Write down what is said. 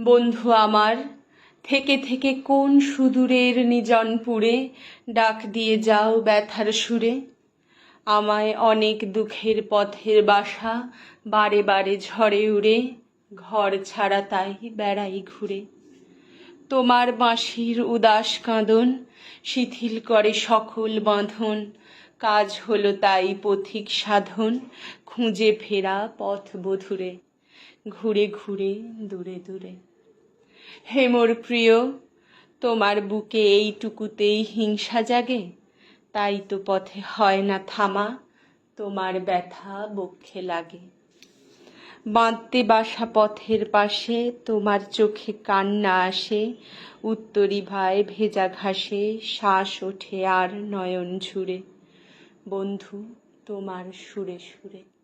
বন্ধু আমার, থেকে থেকে কোন সুদূরের নিজনপুরে ডাক দিয়ে যাও ব্যথার সুরে। আমায় অনেক দুঃখের পথের বাসা বারে বারে ঝড়ে উড়ে, ঘর ছাড়া তাই বেড়াই ঘুরে। তোমার বাঁশির উদাস কাঁদন, শিথিল করে সকল বাঁধন, কাজ হলো তাই পথিক সাধন, খুঁজে ফেরা পথ বধুরে ঘুরে ঘুরে, দূরে দূরে। হে মোর প্রিয়, তোমার বুকে এইটুকুতেই হিংসা জাগে, তাই তো পথে হয় না থামা, তোমার ব্যথা বক্ষে লাগে। বাঁধতে বাসা পথের পাশে, তোমার চোখে কান্না আসে, উত্তরি ভাই ভেজা ঘাসে, শ্বাস ওঠে আর নয়ন ঝুরে বন্ধু, তোমার সুরে সুরে।